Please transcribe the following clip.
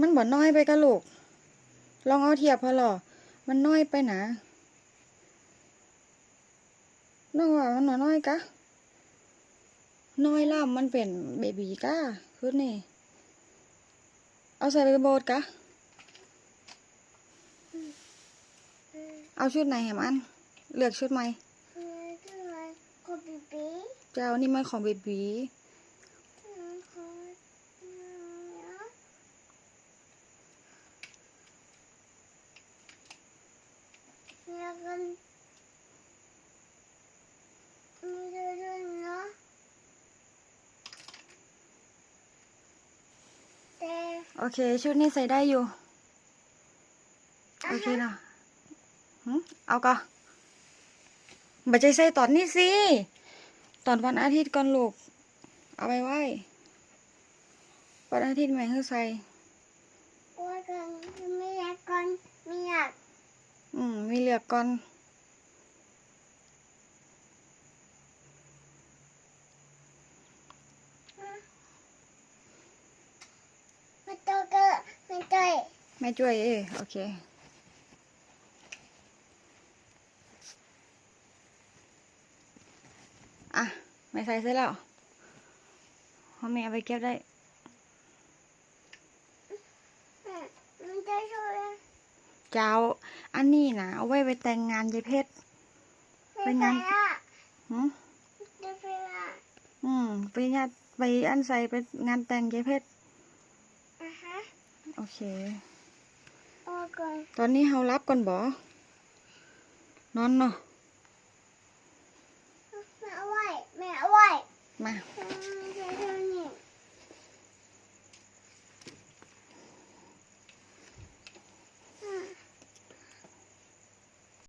มันบ่น้อยไปกะลูก ลองเอาเทียบพอหรอมันน้อยไปนะน้องว่ามันน้อยกะ น้อยล่ำมันเป็นเบบีกะคือนี่ เอาใส่ไปโบดกะ เอาชุดไหนแหมอัน เลือกชุดใหม่ก็บีบีเจ้านี่มันของเบบี แล้วก็มีเรื่องเนาะแต่โอเค ชุดนี้ใส่ได้อยู่ โอเคเนาะหึเอาก็บัจใจใส่ตอนนี้สิ ตอนวันอาทิตย์ก่อนลูก เอาไปไว้ วันอาทิตย์แม่ให้ใส่ ว่ากันไม่อยากกันไม่อยาก อืมมีเหลือกก่อนไม่ต้องก็ไม่ได้แม่ช่วยเอโอเคอะไม่ใส่เสร็จแล้วพ่อแม่เอาไปเก็บได้ม่ได้ช่วย เจ้าอันนี้นะเอาไว้ไปแต่งงานยายเพชรไม่ได้อะหืมไม่ได้อะอืมไปญาติไปอันใส่ไปงานแต่งยายเพชรอะฮะโอเคโอ้ก่อนตอนนี้เฮารับก่อนบ่นอนเนาะแม่เอาไว้แม่เอาไว้มาแม่